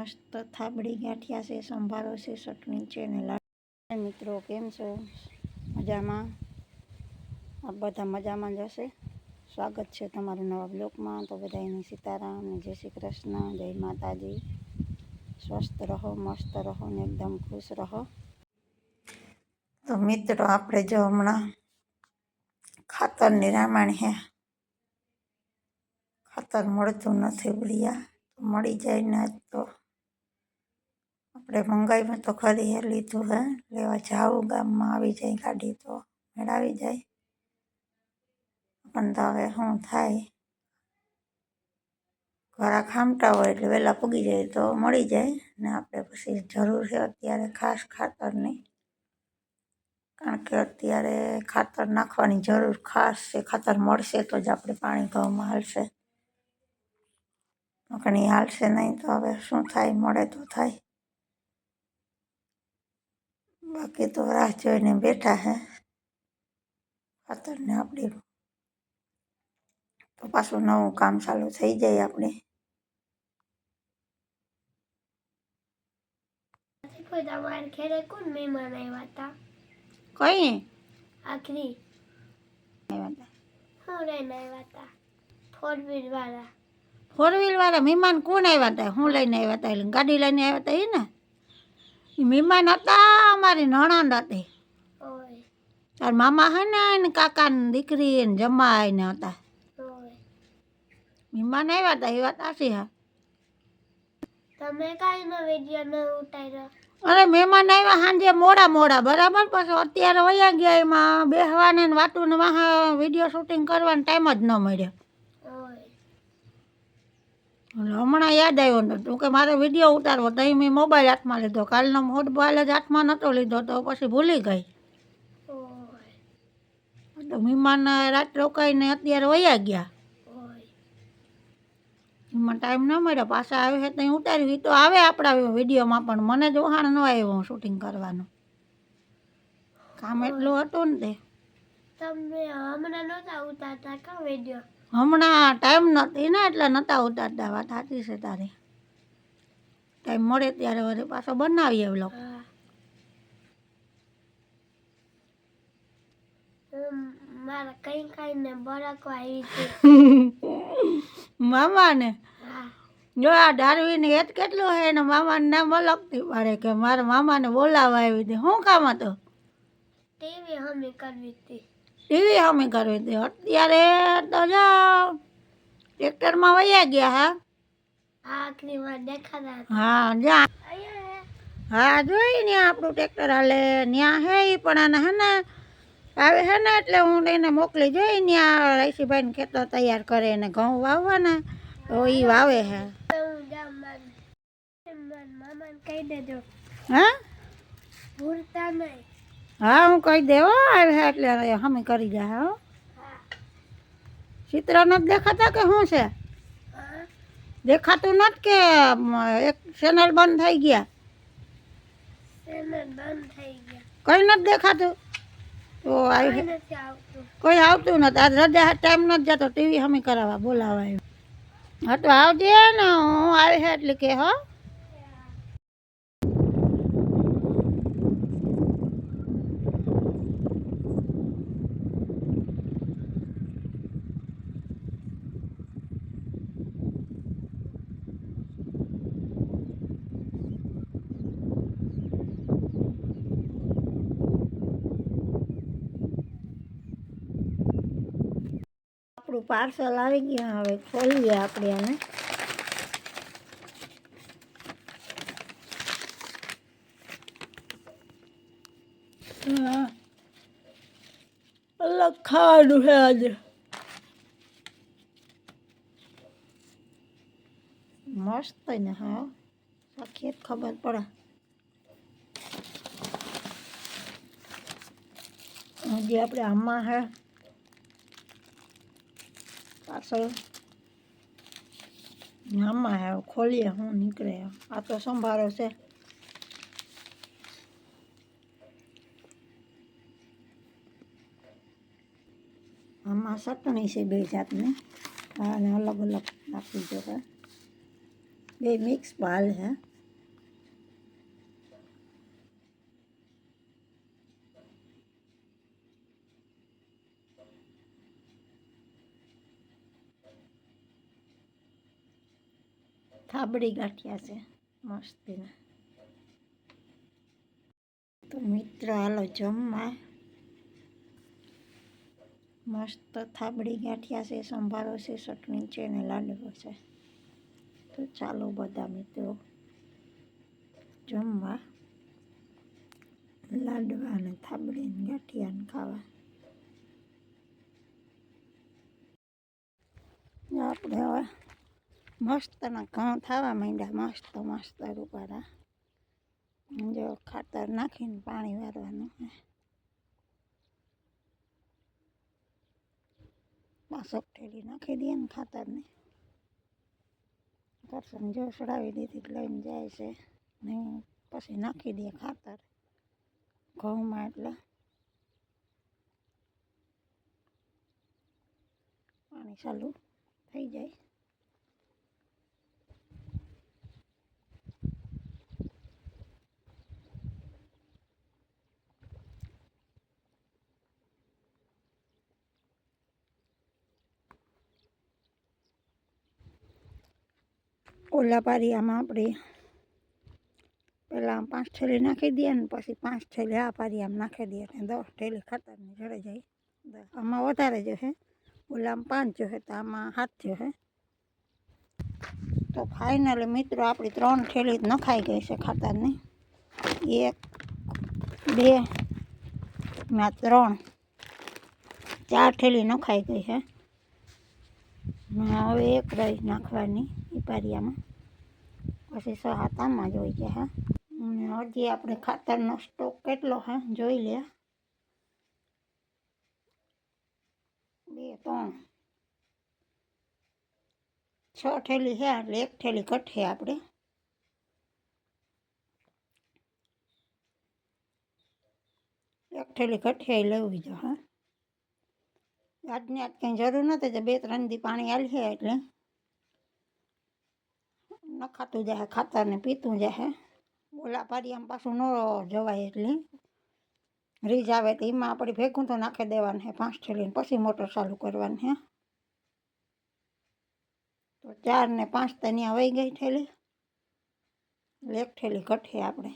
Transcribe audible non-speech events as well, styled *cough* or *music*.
મસ્ત થાબડી ગાંઠિયા છે, સંભારો છે, ચટણી છે ને લાડ મિત્રો, કેમ છો? મજામાં? આ બધા મજામાં જ હશે? સ્વાગત છે તમારું નવા બ્લોગમાં. તો બધાને સીતારામ ને જય શ્રી કૃષ્ણ, જય માતાજી. સ્વસ્થ રહો, મસ્ત રહો ને એકદમ ખુશ રહો. તો મિત્રો, આપણે જો હમણાં ખાતરની રામાયણ હે. ખાતર મળતું નથી બળિયા મળી જાય ને તો. આપણે મંગાવ્યું તો ખરી હે લીધું હે. લેવા જાવું ગામમાં આવી જાય ગાડી તો મેળાવી જાય. પણ તો હવે શું થાય? ઘરા ખામટા હોય એટલે વહેલા પૂગી જાય તો મળી જાય ને આપણે પછી જરૂર છે અત્યારે ખાસ ખાતરની. કારણ કે અત્યારે ખાતર નાખવાની જરૂર ખાસ છે. ખાતર મળશે તો જ આપણે પાણી ઘઉંમાં હાલશે. ઘણી હાલશે નહીં તો હવે શું થાય? મળે તો થાય. બાકી તો રાહ જોઈને બેઠા હે. ખાતરને આપણી તો પાછું નવું કામ ચાલુ થઈ જાય આપણે. કોઈ તમારે ઘરે કોણ મહેમાન આવ્યા હતા કઈ? આખરી. હું લઈને આવ્યા હતા ફોર વ્હીલ વાળા. ફોર વ્હીલ વાળા મહેમાન કોણ આવ્યા હતા હું લઈને આવ્યા હતા ગાડી લઈને આવ્યા હતા એ ને? એ મહેમાન હતા અમારી નણંદ હતી. તાર મામા હે ને એને કાકાની દીકરી ને જમાય ને હતા મહેમાન આવ્યા હતા એ વાત આશી હા. તમે કાંઈ નો વિડિયો ન ઉતાર્યો? અરે મહેમાન આવ્યા સાંજે મોડા મોડા બરાબર? પછી અત્યારે વયા ગયા એમાં બેસવાને ને વાતું ને વાહ વીડિયો શૂટિંગ કરવાનો ટાઈમ જ ન મળ્યો. હમણાં યાદ આવ્યો ને તું કે મારે વીડિયો ઉતારવો તો મેં મોબાઈલ હાથમાં લીધો. કાલનો મોબાઈલ જ હાથમાં નહોતો લીધો તો પછી ભૂલી ગઈ. તો મહેમાન રાત રોકાઈને અત્યારે વયા ગયા. એમાં ટાઈમ ન મળ્યો. પાછા આવે છે ત્યાં ઉતારી તો આવે આપણા વિડીયોમાં પણ મને જ વહાણ ન આવ્યું શૂટિંગ કરવાનું. કામ એટલું હતું ને તે. તમે હમણાં નહોતા ઉતારતા કા વીડિયો? હમણાં ટાઈમ નથી ને એટલે નહોતા ઉતારતા. વાત સાચી છે તારી. ટાઈમ મળે ત્યારે વળી પાછો બનાવીએ વ્લોગ મારા કઈ કઈ ને બરકવા આવી *laughs* મામાને? જો આ ડારવીને હેત કેટલું હે ને મામાને નામ અલગથી પાડે કે મારા મામાને બોલાવવા આવી હતી. શું કામ હતું? ટીવી હમી કરવી હતી. ટીવી હમી કરવી હતી અત્યારે તો જો ટ્રેક્ટરમાં વયા ગયા હા? હા જા. હા. જોઈ ને આપણું ટ્રેક્ટર હાલે. ત્યાં હે એ પણ આને હે ને? આવે હે ને એટલે હું એને મોકલી જોઈ ત્યાં રાઈસીભાઈને ખેતર તૈયાર કરે ને ઘઉં વાવવાના. તો એ વાવે હે. હા? ભૂલતા નહીં. હા હું કહી દેવો આવે એટલે હમે કરી જાય હો. ચિત્ર નથી દેખાતા કે શું છે? દેખાતું નથી કે એક ચેનલ બંધ થઈ ગયા? કંઈ નથી દેખાતું? તો આવી કોઈ આવતું નથી. આજ રજા ટાઈમ નથી જતો. ટીવી હમી કરાવવા બોલાવા હા તો આવજે ને હું આવી એટલે કે હો. આપણું પાર્સલ આવી ગયા. હવે ખોલીએ આપણે આને હા. અલગ ખાવાનું છે આજે. મસ્ત ને, હા. સાખી ખબર પડે. આજે આપણે આમાં હે. પાછળ. આમાં હે, ખોલીએ, હું નીકળે. આ તો સંભારો છે. આમાં ચટણી છે બે જાતની. અને અલગ અલગ આપી જો બે મિક્સ ભાલ હે. થાબડી ગાંઠિયા છે, મસ્તીના. તો મિત્રો, હાલો જમવા. મસ્ત થાબડી ગાંઠિયા છે, સંભારો છે, ચટણી છે ને લાડવો છે. તો ચાલો બધા મિત્રો, જમવા. લાડવા અને થાબડી ગાંઠિયા ને ખાવા. આપણે હવે મસ્તના ઘઉં થવા માંડ્યા, મસ્ત મસ્ત રૂપારા જો ખાતર નાખીને પાણી વારવાનું પાસક ઠેલી નાખી દઈએ ને ખાતરને. કરશન જો સડાવી દીધી લઈને જાય છે. ને પછી નાખી દઈએ ખાતર ઘઉંમાં એટલે. પાણી ચાલુ થઈ જાય. ઓલા પારિયામાં આપણે પહેલાં પાંચ થેલી નાખી દઈએ ને પછી પાંચ થેલી આ પારિયામાં નાખી દઈએ એટલે દસ થેલી ખાતરની જડે જાય. આમાં વધારે જોશે ઓલામાં પાંચ જોશે તો આમાં સાત જોશે તો ફાઇનલી મિત્રો આપણી ત્રણ થેલી નખાઈ ગઈ છે ખાતરની એક, બે, ના ત્રણ. ચાર થેલી નખાઈ ગઈ છે હવે એક રહી નાખવાની. એ પારિયામાં પછી સો હાથ આમાં જોઈ જાય હા. અને હજી આપણે ખાતરનો સ્ટોક કેટલો, હે, જોઈ લે બે, ત્રણ. છ થેલી છે, એટલે એક થેલી કઠે આપણે. એક થેલી કઠે લેવી જો, હા. આજની આજ કંઈ જરૂર નથી તો બે ત્રણ દી પાણી આલીએ એટલે. નખાતું જાય ખાતા ને પીતું જાય ઓલા પારિયામાં પાછું ન જવાય એટલે. રીજ આવે તો એમાં આપણે ભેગું તો નાખી દેવાનું હે, પાંચ થેલીને પછી મોટર ચાલુ કરવાની હે. તો ચાર ને પાંચ તો ત્યાં વહી ગઈ થેલી. એટલે એક થેલી કઠે આપણે.